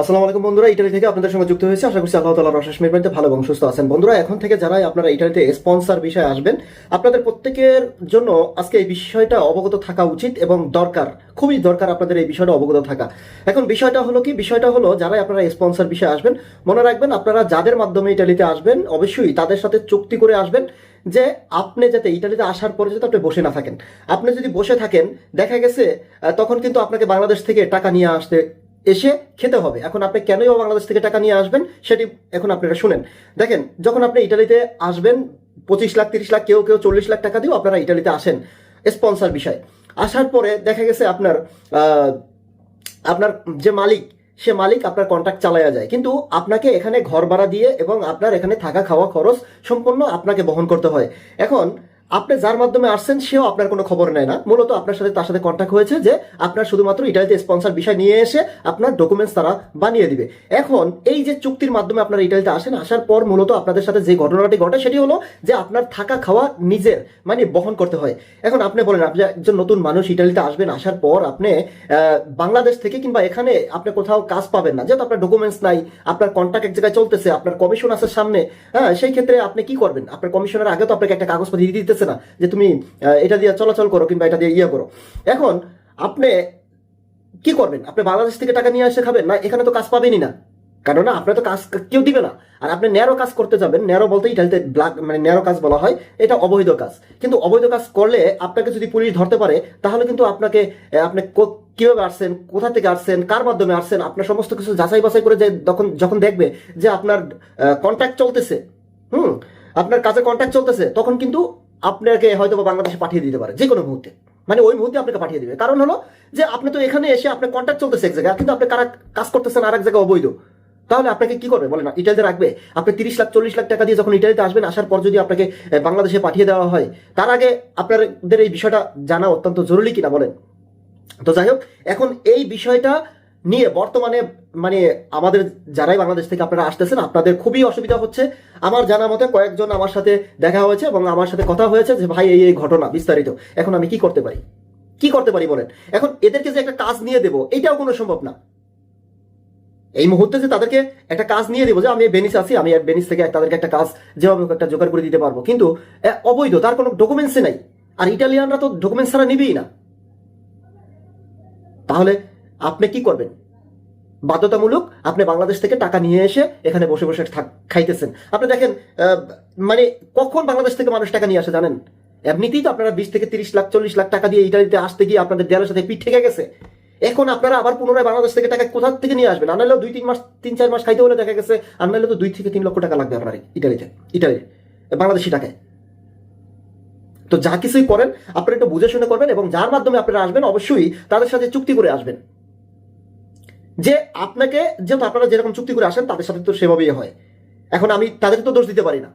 আসসালামু আলাইকুম বন্ধুরা, ইটালি থেকে আপনাদের সঙ্গে যুক্ত হয়েছে। আশা করছি আল্লাহ তালার অশেষ ভালো এবং সুস্থ আছেন। বন্ধুরা, এখন থেকে যারাই আপনারা ইটালিতে স্পন্সর বিষয়ে আসবেন, আপনাদের প্রত্যেকের জন্য আজকে এই বিষয়টা অবগত থাকা উচিত এবং দরকার, খুবই দরকার আপনাদের এই বিষয়টা অবগত থাকা। এখন বিষয়টা হলো কি? বিষয়টা হলো যারাই আপনারা স্পন্সর বিষয়ে আসবেন, মনে রাখবেন আপনারা যাদের মাধ্যমে ইটালিতে আসবেন, অবশ্যই তাদের সাথে চুক্তি করে আসবেন যে আপনি যাতে ইটালিতে আসার পরে যাতে আপনি বসে না থাকেন। আপনি যদি বসে থাকেন, দেখা গেছে তখন কিন্তু আপনাকে বাংলাদেশ থেকে টাকা নিয়ে আসতে এসে খেতে হবে। এখন আপনি কেনই বা বাংলাদেশ থেকে টাকা নিয়ে আসবেন সেটি এখন আপনারা শুনেন। দেখেন, যখন আপনি ইটালিতে আসবেন, পঁচিশ লাখ, তিরিশ লাখ, কেউ কেউ চল্লিশ লাখ টাকা দিয়েও আপনারা ইটালিতে আসেন স্পন্সর বিষয়। আসার পরে দেখা গেছে আপনার আপনার যে মালিক, সে মালিক আপনার কন্ট্রাক্ট চালায়া যায়। কিন্তু আপনাকে এখানে ঘর ভাড়া দিয়ে এবং আপনার এখানে থাকা খাওয়া খরচ সম্পূর্ণ আপনাকে বহন করতে হয়। এখন আপনি যার মাধ্যমে আসছেন, সেও আপনার কোনো খবর নেয় না। মূলত আপনার সাথে তার সাথে কন্ট্যাক্ট হয়েছে যে আপনার শুধুমাত্র ইটালিতে স্পন্সর বিষয় নিয়ে এসে আপনার ডকুমেন্টস তারা বানিয়ে দিবে। এখন এই যে চুক্তির মাধ্যমে আপনারা ইটালিতে আসেন, আসার পর মূলত আপনাদের সাথে যে ঘটনাটি ঘটে, সেটি হলো যে আপনার থাকা খাওয়া নিজের মানে বহন করতে হয়। এখন আপনি বলেন, আপনি একজন নতুন মানুষ ইটালিতে আসবেন, আসার পর আপনি বাংলাদেশ থেকে কিংবা এখানে আপনি কোথাও কাজ পাবেন না। যেহেতু আপনার ডকুমেন্টস নাই, আপনার কন্ট্যাক্ট এক জায়গায় চলতেছে, আপনার কমিশন আছে সামনে হ্যাঁ সেই ক্ষেত্রে আপনি কি করবেন? আপনার কমিশনের আগে তো আপনাকে একটা কাগজপত্র দিয়ে দিতেছে না যে তুমি এটা দিয়ে চলাচল করো কিংবা এটা দিয়ে ইয়ে করো। এখন আপনি কি করবেন? আপনি বাংলাদেশ থেকে টাকা নিয়ে এসে খাবেন? না, এখানে তো কাজ পাবেনই না। কেননা আপনার তো কাজ কেউ দিবে না। আর আপনি ন্যারো কাজ করতে যাবেন। ন্যারো বলতে ইটালিতে ব্ল্যাক মানে ন্যারো কাজ বলা হয়। এটা অবৈধ কাজ। কিন্তু অবৈধ কাজ করলে আপনাকে যদি পুলিশ ধরতে পারে, তাহলে কিন্তু আপনাকে আপনি কীভাবে আসছেন, কোথা থেকে আসছেন, কার মাধ্যমে আসছেন আপনার সমস্ত কিছু যাচাই বাছাই করে যে যখন যখন দেখবে যে আপনার কন্ট্যাক্ট চলতেছে, হুম, আপনার কাজে কন্ট্যাক্ট চলতেছে, তখন কিন্তু আপনাকে হয়তো বাংলাদেশে পাঠিয়ে দিতে পারে যে কোনো মুহূর্তে। মানে ওই মুহূর্তে আপনাকে পাঠিয়ে দিবে। কারণ হলো যে আপনি তো এখানে এসে আপনার কন্ট্যাক্ট চলতেছে এক জায়গায়, কিন্তু আপনি কারা কাজ করতেছেন আর এক জায়গায় অবৈধ। তাহলে আপনাকে কি করবে? বলেন ইটালিতে রাখবে। আপনি তিরিশ লাখ, চল্লিশ লাখ টাকা দিয়ে যখন ইটালিতে আসবেন, আসার পর যদি আপনাকে বাংলাদেশে পাঠিয়ে দেওয়া হয়, তার আগে আপনাদের এই বিষয়টা জানা অত্যন্ত জরুরি কিনা বলেন? তো যাই হোক, এখন এই বিষয়টা নিয়ে বর্তমানে মানে আমাদের যারাই বাংলাদেশ থেকে আপনারা আসতেছেন, আপনাদের খুবই অসুবিধা হচ্ছে। আমার জানা মতে কয়েকজন আমার সাথে দেখা হয়েছে এবং আমার সাথে কথা হয়েছে যে, ভাই, এই এই ঘটনা বিস্তারিত। এখন আমি কি করতে পারি? কি করতে পারি বলেন? এখন এদেরকে যে একটা কাজ নিয়ে দেবো, এটাও কোনো সম্ভব না। এই মুহূর্তে যে তাদেরকে একটা কাজ নিয়ে দেবো যে, আমি বেনিস আছি, আমি বেনিস থেকে তাদেরকে একটা কাজ যেভাবে একটা জোগাড় করে দিতে পারব। কিন্তু অবৈধ, তার কোনো ডকুমেন্টসই নাই। আর ইটালিয়ানরা তো ডকুমেন্টস ছাড়া নিবেই না। তাহলে আপনি কি করবেন? বাধ্যতামূলক আপনি বাংলাদেশ থেকে টাকা নিয়ে এসে এখানে বসে বসে খাইতেছেন। আপনি দেখেন মানে কখন বাংলাদেশ থেকে মানুষ টাকা নিয়ে আসে জানেন? এমনিতেই তো আপনারা বিশ থেকে তিরিশ লাখ, চল্লিশ লাখ টাকা দিয়ে ইটালিতে আসতে গিয়ে আপনাদের দেয়ালের সাথে পিঠ থেকে গেছে। এখন আপনারা আবার পুনরায় বাংলাদেশ থেকে টাকা কোথা থেকে নিয়ে আসবেন? আনালেও দুই, তিন মাস, তিন, চার মাস খাইতে হলে দেখা গেছে আনালে তো দুই থেকে তিন লক্ষ টাকা লাগবে আপনার ইটালিতে ইটালি বাংলাদেশি টাকায়। তো যা কিছুই করেন, আপনারা একটু বুঝে শুনে করবেন এবং যার মাধ্যমে আপনারা আসবেন, অবশ্যই তাদের সাথে চুক্তি করে আসবেন। যে আপনাকে, যেহেতু আপনারা যেরকম চুক্তি করে আসেন, তাদের সাথে তো সেভাবেই হয়। এখন আমি তাদের তো দোষ দিতে পারি না।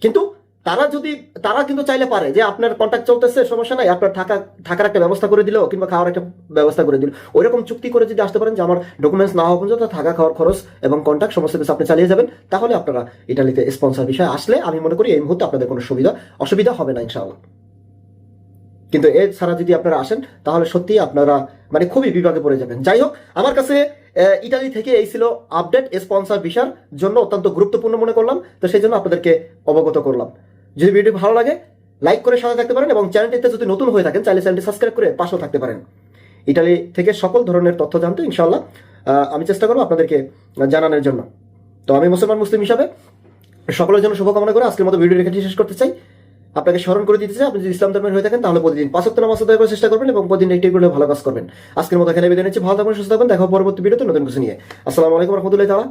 কিন্তু তারা যদি, তারা কিন্তু চাইলে পারে যে আপনার কন্ট্যাক্ট চলতেছে, সমস্যা নাই, আপনার থাকা, থাকার একটা ব্যবস্থা করে দিল কিংবা খাওয়ার একটা ব্যবস্থা করে দিল। ওইরকম চুক্তি করে যদি আসতে পারেন যে আমার ডকুমেন্টস না হওয়া পর্যন্ত থাকা, খাওয়ার খরচ এবং কন্ট্যাক্ট সমস্ত কিছু আপনি চালিয়ে যাবেন, তাহলে আপনারা ইটালিতে স্পন্সর বিষয়ে আসলে আমি মনে করি এই মুহূর্তে আপনাদের কোনো সুবিধা, অসুবিধা হবে না, ইনশাআল্লাহ। কিন্তু এছাড়া যদি আপনারা আসেন, তাহলে সত্যি আপনারা মানে খুবই বিভাগে পড়ে যাবেন। যাই হোক, আমার কাছে ইটালি থেকে এই ছিল আপডেট স্পন্সর ভিসার জন্য অত্যন্ত গুরুত্বপূর্ণ মনে করলাম, তো সেই জন্য আপনাদেরকে অবগত করলাম। যদি ভিডিও ভালো লাগে, লাইক করে সাথে থাকতে পারেন এবং চ্যানেলটিতে যদি নতুন হয়ে থাকেন, চাইলে চ্যানেলটি সাবস্ক্রাইব করে পাশেও থাকতে পারেন। ইটালি থেকে সকল ধরনের তথ্য জানতে ইনশাল্লাহ আমি চেষ্টা করব আপনাদেরকে জানানোর জন্য। তো আমি মুসলমান মুসলিম হিসাবে সকলের জন্য শুভকামনা করে আজকের মতো ভিডিও রেখে শেষ করতে চাই। আপনাকে স্মরণ করে দিতে চাই। আপনি যদি ইসলাম ধর্মের হয়ে থাকেন, তাহলে প্রতিদিন পাঁচ সপ্তাহ নামাজ আদায় করার চেষ্টা করবেন এবং প্রতিদিন একটি করে ভালো কাজ করবেন। আজকের মতো এখানে বিদায় নিচ্ছি। ভালো থাকবেন সুস্থ থাকবেন দেখা পরবর্তী ভিডিওতে নতুন কিছু নিয়ে। আসসালামু আলাইকুম রহমতুল্লাহ তালা